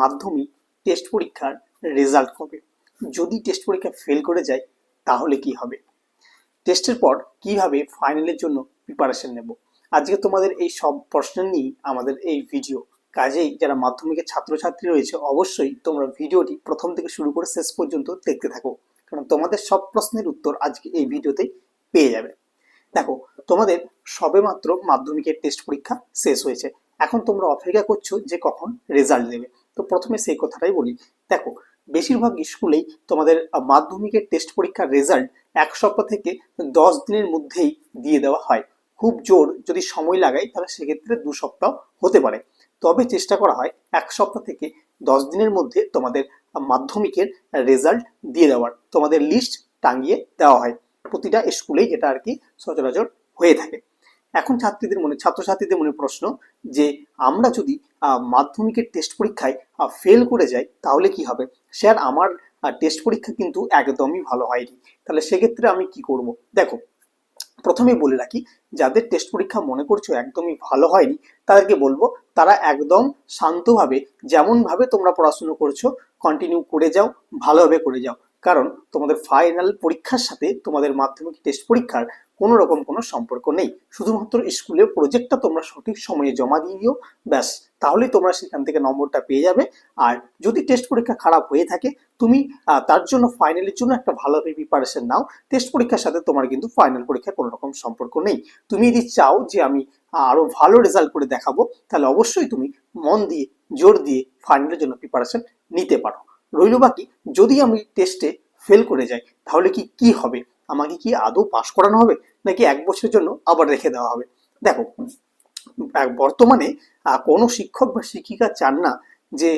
মাধ্যমিক টেস্ট পরীক্ষার রেজাল্ট কবে যদি টেস্ট পরীক্ষা ফেল করে যায়, তাহলে কি হবে? টেস্টের পর কীভাবে ফাইনালের জন্য প্রিপারেশন নেব? আজকে তোমাদের এই সব প্রশ্ন নিয়েই আমাদের এই ভিডিও কাজেই যারা মাধ্যমিকের ছাত্রছাত্রী রয়েছে, অবশ্যই তোমরা ভিডিওটি প্রথম থেকে শুরু করে শেষ পর্যন্ত দেখতে থাকো। কারণ তোমাদের সব প্রশ্নের উত্তর আজকে এই ভিডিওতে পেয়ে যাবে। দেখো, তোমাদের সবেমাত্র মাধ্যমিকের টেস্ট পরীক্ষা শেষ হয়েছে। এখন তোমরা অপেক্ষা করছ যে কখন রেজাল্ট দেবে। তো প্রথমে সেই কথাটাই বলি। দেখো, বেশিরভাগ স্কুলেই তোমাদের মাধ্যমিকের টেস্ট পরীক্ষার রেজাল্ট এক সপ্তাহ থেকে দশ দিনের মধ্যেই দিয়ে দেওয়া হয়। খুব জোর যদি সময় লাগাই, তাহলে সেক্ষেত্রে দু সপ্তাহ হতে পারে। তবে চেষ্টা করা হয় এক সপ্তাহ থেকে দশ দিনের মধ্যে তোমাদের মাধ্যমিকের রেজাল্ট দিয়ে দেওয়ার। তোমাদের লিস্ট টাঙিয়ে দেওয়া হয়। প্রতিটা স্কুলেই যেটা আর কি সচরাচর হয়ে থাকে। এখন ছাত্রীদের মনে, ছাত্রছাত্রীদের মনে প্রশ্ন যে, আমরা যদি মাধ্যমিকের টেস্ট পরীক্ষায় ফেল করে যায়, তাহলে কি হবে? স্যার আমার টেস্ট পরীক্ষা কিন্তু একদমই ভালো হয়নি। তাহলে সেক্ষেত্রে আমি কি করব? দেখো প্রথমেই বলে রাখি, যাদের টেস্ট পরীক্ষা মনে করছ একদমই ভালো হয়নি, তাদেরকে বলব, তারা একদম শান্তভাবে, যেমনভাবে তোমরা পড়াশুনো করছ কন্টিনিউ করে যাও, ভালোভাবে করে যাও। কারণ তোমাদের ফাইনাল পরীক্ষার সাথে তোমাদের মাধ্যমিক টেস্ট পরীক্ষার কোনো রকম কোনো সম্পর্ক নেই। শুধুমাত্র স্কুলের প্রজেক্টটা তোমরা সঠিক সময়ে জমা দিয়ে দিও, ব্যাস। তাহলেই তোমরা সেখান থেকে নম্বরটা পেয়ে যাবে। আর যদি টেস্ট পরীক্ষা খারাপ হয়ে থাকে, তুমি তার জন্য ফাইনালের জন্য একটা ভালো প্রিপারেশন নাও। টেস্ট পরীক্ষার সাথে তোমার কিন্তু ফাইনাল পরীক্ষার কোনো রকম সম্পর্ক নেই। তুমি যদি চাও যে আমি আরও ভালো রেজাল্ট করে দেখাবো, তাহলে অবশ্যই তুমি মন দিয়ে, জোর দিয়ে ফাইনালের জন্য প্রিপারেশন নিতে পারো। রইল বাকি, যদি আমি টেস্টে ফেল করে যাই, তাহলে কি কি হবে? আমাকে কি আদৌ পাশ করানো হবে? নাকি এক বছরের জন্য আবার রেখে দেওয়া হবে? দেখো বর্তমানে কোনো শিক্ষক বা শিক্ষিকা চান না যে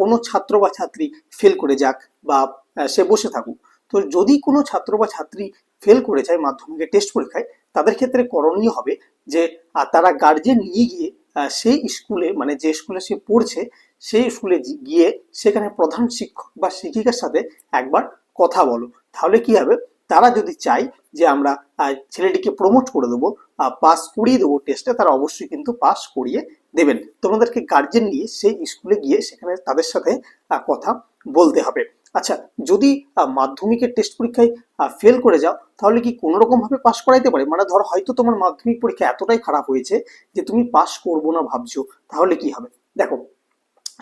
কোনো ছাত্র বা ছাত্রী ফেল করে যাক বা সে বসে থাকুক। তো যদি কোনো ছাত্র বা ছাত্রী ফেল করে যায় মাধ্যমিকের টেস্ট পরীক্ষায়, তাদের ক্ষেত্রে করণীয় হবে যে তারা গার্জেন নিয়ে গিয়ে সেই স্কুলে মানে যে স্কুলে সে পড়ছে, সেই স্কুলে গিয়ে সেখানে প্রধান শিক্ষক বা শিক্ষিকার সাথে একবার কথা বলো। তাহলে কি হবে? তারা যদি চায় যে আমরা ছেলেটিকে প্রমোট করে দেবো পাস করিয়ে দেবো টেস্টে তারা অবশ্যই কিন্তু পাস করিয়ে দেবেন। তোমাদেরকে গার্জেন নিয়ে সেই স্কুলে গিয়ে সেখানে তাদের সাথে কথা বলতে হবে। আচ্ছা যদি মাধ্যমিকের টেস্ট পরীক্ষায় ফেল করে যাও, তাহলে কি কোনো রকম ভাবে পাস করাইতে পারে? মানে ধর হয়তো তোমার মাধ্যমিক পরীক্ষা এতটাই খারাপ হয়েছে যে তুমি পাস করব না ভাবছ, তাহলে কি হবে? দেখো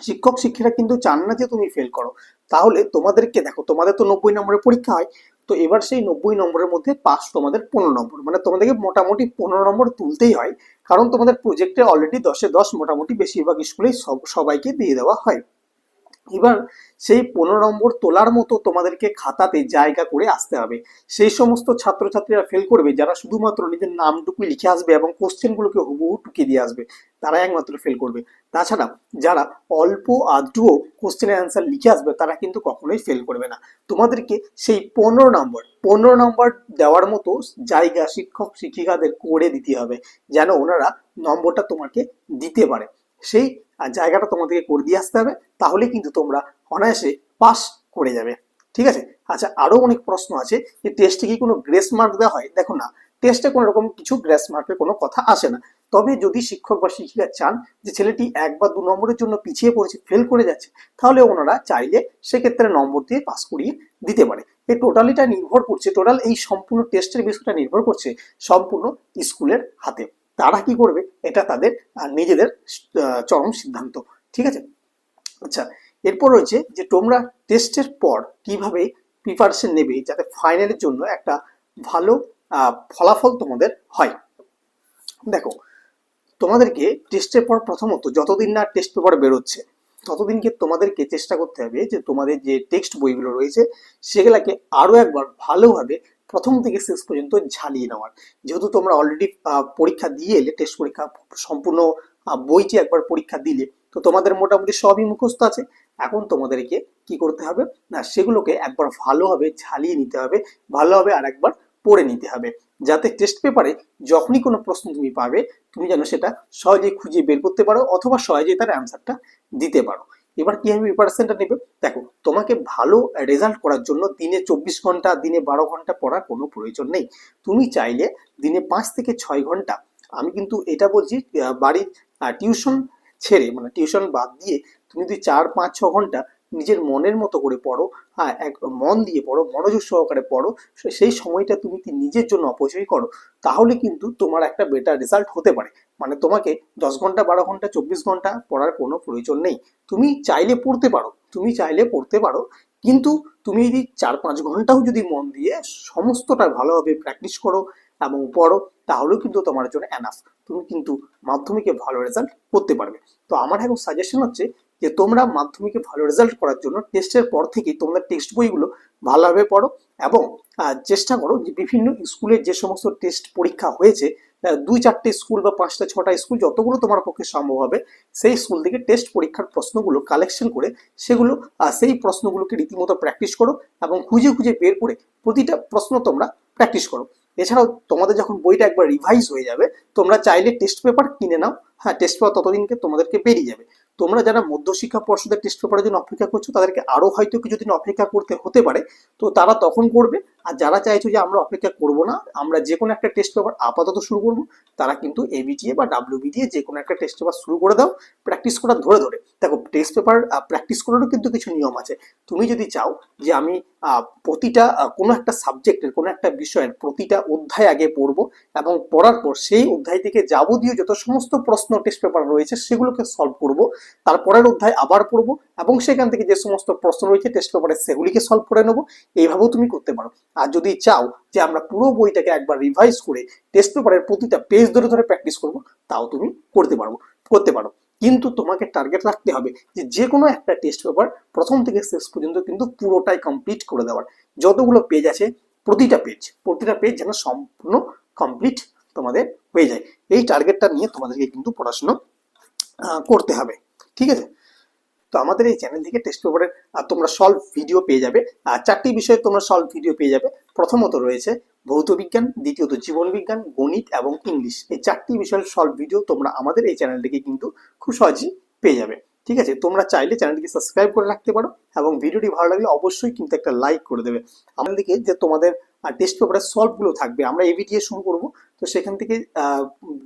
শিক্ষক শিক্ষিকা কিন্তু চান না যে তুমি ফেল করো। তাহলে তোমাদেরকে, দেখো, তোমাদের তো নব্বই নম্বরের পরীক্ষা হয় তো এবার সেই নব্বই নম্বরের মধ্যে পাস তোমাদের পনেরো নম্বর। মানে তোমাদেরকে মোটামুটি পনেরো নম্বর তুলতেই হয়। কারণ তোমাদের প্রজেক্টে অলরেডি দশে দশ মোটামুটি বেশিরভাগ স্কুলেই সব, সবাইকে দিয়ে দেওয়া হয়। এবার সেই পনেরো নম্বর তোলার মতো তোমাদেরকে খাতাতে জায়গা করে আসতে হবে। সেই সমস্ত ছাত্রছাত্রীরা ফেল করবে যারা শুধুমাত্র নিজের নামটুকু লিখে আসবে এবং কোশ্চেনগুলোকে হুবহু টুকিয়ে দিয়ে আসবে তারা একমাত্র ফেল করবে। তাছাড়া যারা অল্প আধটুও কোশ্চেনের অ্যান্সার লিখে আসবে, তারা কিন্তু কখনোই ফেল করবে না। তোমাদেরকে সেই পনেরো নম্বর পনেরো নম্বর দেওয়ার মতো জায়গা শিক্ষক শিক্ষিকাদের করে দিতে হবে, যেন ওনারা নম্বরটা তোমাকে দিতে পারে। সেই জায়গাটা তোমাদেরকে করে দিয়ে আসতে হবে তাহলে কিন্তু তোমরা অনায়াসে পাস করে যাবে। ঠিক আছে? আচ্ছা আরও অনেক প্রশ্ন আছে যে টেস্টে কি কোনো গ্রেস মার্ক দেওয়া হয়? দেখো না টেস্টে কোনো রকম কিছু গ্রেস মার্কের কোনো কথা আসে না। তবে যদি শিক্ষক বা শিক্ষিকা চান যে ছেলেটি এক বা দু নম্বরের জন্য পিছিয়ে পড়েছে ফেল করে যাচ্ছে, তাহলে ওনারা চাইলে সেক্ষেত্রে নম্বর দিয়ে পাস করিয়ে দিতে পারে। এই টোটালিটা নির্ভর করছে টোটাল এই সম্পূর্ণ টেস্টের বিষয়টা নির্ভর করছে সম্পূর্ণ স্কুলের হাতে। তারা কি করবে? এটা তাদের নিজেদের চরম সিদ্ধান্ত। ঠিক আছে? আচ্ছা এরপর রয়েছে যে তোমরা টেস্টের পর কীভাবে প্রিপারেশন নেবে যাতে ফাইনালের জন্য একটা ভালো ফলাফল তোমাদের হয়। দেখো, তোমাদেরকে টেস্টের পর প্রথমত যতদিন না টেস্ট পেপার বেরোচ্ছে ততদিনকে তোমাদেরকে চেষ্টা করতে হবে যে তোমাদের যে টেক্সট বইগুলো রয়েছে সেগুলাকে আরও একবার ভালোভাবে প্রথম থেকে শেষ পর্যন্ত ঝালিয়ে নেওয়ার। যেহেতু তোমরা অলরেডি পরীক্ষা দিয়ে এলে টেস্ট পরীক্ষা সম্পূর্ণ বইটি একবার পরীক্ষা দিলে, তো তোমাদের মোটামুটি সবই মুখস্থ আছে। এখন তোমাদেরকে কি করতে হবে? না, সেগুলোকে একবার ভালোভাবে ঝালিয়ে নিতে হবে, ভালোভাবে আর একবার পড়ে নিতে হবে। যাতে টেস্ট পেপারে যখনই কোনো প্রশ্ন তুমি পাবে, তুমি যেন সেটা সহজেই খুঁজে বের করতে পারো অথবা সহজেই তার অ্যান্সারটা দিতে পারো। এবার কীভাবে প্রিপারেশনটা নেবে? দেখো, তোমাকে ভালো রেজাল্ট করার জন্য দিনে চব্বিশ ঘণ্টা, দিনে বারো ঘণ্টা পড়ার কোনো প্রয়োজন নেই। তুমি চাইলে দিনে পাঁচ থেকে ছয় ঘণ্টা, আমি কিন্তু এটা বলছি বাড়ির টিউশন ছেড়ে মানে টিউশন বাদ দিয়ে তুমি যদি চার, পাঁচ, ছ ঘণ্টা নিজের মনের মতো করে পড়ো হ্যাঁ এক মন দিয়ে পড়ো, মনোযোগ সহকারে পড়ো সেই সময়টা তুমি নিজের জন্য অপচয় করো, তাহলে কিন্তু তোমার একটা বেটার রেজাল্ট হতে পারে। মানে তোমাকে দশ ঘণ্টা, বারো ঘণ্টা, চব্বিশ ঘণ্টা পড়ার কোনো প্রয়োজন নেই। তুমি চাইলে পড়তে পারো, তুমি চাইলে পড়তে পারো, কিন্তু তুমি যদি চার পাঁচ ঘন্টাও যদি মন দিয়ে সমস্তটা ভালোভাবে প্র্যাকটিস করো এবং পড়ো, তাহলেও কিন্তু তোমার জন্য এনাফ তুমি কিন্তু মাধ্যমিকে ভালো রেজাল্ট করতে পারবে। তো আমার এখন সাজেশন হচ্ছে যে তোমরা মাধ্যমিকে ভালো রেজাল্ট করার জন্য টেস্টের পর থেকেই তোমরা টেক্সট বইগুলো ভালোভাবে পড়ো এবং চেষ্টা করো যে বিভিন্ন স্কুলের যে সমস্ত টেস্ট পরীক্ষা হয়েছে দুই চারটে স্কুল বা পাঁচটা ছটা স্কুল যতগুলো তোমার পক্ষে সম্ভব হবে, সেই স্কুল থেকে টেস্ট পরীক্ষার প্রশ্নগুলো কালেকশন করে সেগুলো সেই প্রশ্নগুলোকে রীতিমতো প্র্যাকটিস করো এবং খুঁজে খুঁজে বের করে প্রতিটা প্রশ্ন তোমরা প্র্যাকটিস করো। এছাড়াও তোমাদের যখন বইটা একবার রিভাইজ হয়ে যাবে, তোমরা চাইলে টেস্ট পেপার কিনে নাও। হ্যাঁ টেস্ট পেপার ততদিনকে তোমাদেরকে বেরিয়ে যাবে। তোমরা যারা মধ্যশিক্ষা পর্ষদের টেস্ট পেপারের জন্য অপেক্ষা করছ, তাদেরকে আরও হয়তো কিছুদিন অপেক্ষা করতে হতে পারে। তো তারা তখন করবে। আর যারা চাইছো যে আমরা অপেক্ষা করব না, আমরা যে কোনো একটা টেস্ট পেপার আপাতত শুরু করব, তারা কিন্তু এবিটিএ বা ডাব্লিউ ডাব্লিউবিটিএ যে কোনো একটা টেস্ট পেপার শুরু করে দাও প্র্যাকটিস করা ধরে ধরে। দেখো টেস্ট পেপার প্র্যাকটিস করারও কিন্তু কিছু নিয়ম আছে। তুমি যদি চাও যে আমি প্রতিটা কোনো একটা সাবজেক্টের কোনো একটা বিষয়ের প্রতিটা অধ্যায় আগে পড়ব এবং পড়ার পর সেই অধ্যায় থেকে যাবতীয় যত সমস্ত প্রশ্ন টেস্ট পেপার রয়েছে, সেগুলোকে সলভ করব। তারপরের অধ্যায় আবার পড়ব এবং সেখান থেকে যে সমস্ত প্রশ্ন রয়েছে টেস্ট পেপারে সেগুলিকে সলভ করে নেব। এইভাবেও তুমি করতে পারো। আর যদি চাও যে আমরা পুরো বইটাকে একবার রিভাইজ করে টেস্ট পেপারের প্রতিটা পেজ ধরে ধরে প্র্যাকটিস করব, তাও তুমি করতে পারব করতে পারো। কিন্তু তোমাকে টার্গেট রাখতে হবে যে যে কোনো একটা টেস্ট পেপার প্রথম থেকে শেষ পর্যন্ত কিন্তু পুরোটাই কমপ্লিট করে দেওয়ার। যতগুলো পেজ আছে, প্রতিটা পেজ প্রতিটা পেজ যেন সম্পূর্ণ কমপ্লিট তোমাদের হয়ে যায়। এই টার্গেটটা নিয়ে তোমাদেরকে কিন্তু পড়াশুনো করতে হবে। ঠিক আছে? তো আমাদের এই চ্যানেল থেকে টেস্ট পেপারের তোমরা সলভ ভিডিও পেয়ে যাবে। আর চারটি বিষয়ে তোমরা সলভ ভিডিও পেয়ে যাবে। প্রথমত রয়েছে ভৌত বিজ্ঞান, দ্বিতীয়ত জীবন বিজ্ঞান, গণিত এবং ইংলিশ। এই চারটি বিষয়ের সলভ ভিডিও তোমরা আমাদের এই চ্যানেল থেকে কিন্তু খুব সহজেই পেয়ে যাবে। ঠিক আছে? তোমরা চাইলে চ্যানেলটিকে সাবস্ক্রাইব করে রাখতে পারো এবং ভিডিওটি ভালো লাগলে অবশ্যই কিন্তু একটা লাইক করে দেবে। আমাদের দিকে যে তোমাদের টেস্ট পেপারের সলভগুলো থাকবে। আমরা এবি দিয়ে শুরু করব। তো সেখান থেকে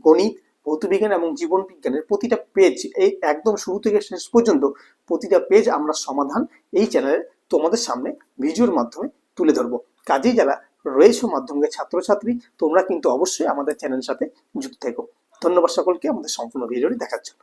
গণিত ভৌতবিজ্ঞান এবং জীবন বিজ্ঞানের প্রতিটা পেজ এই একদম শুরু থেকে শেষ পর্যন্ত প্রতিটা পেজ আমরা সমাধান এই চ্যানেলে তোমাদের সামনে ভিডিওর মাধ্যমে তুলে ধরবো। কাজেই যারা রয়েছে মাধ্যমিকের ছাত্রছাত্রী, তোমরা কিন্তু অবশ্যই আমাদের চ্যানেলের সাথে যুক্ত থেকো। ধন্যবাদ সকলকে, আমাদের সম্পূর্ণ ভিডিওটি দেখার জন্য।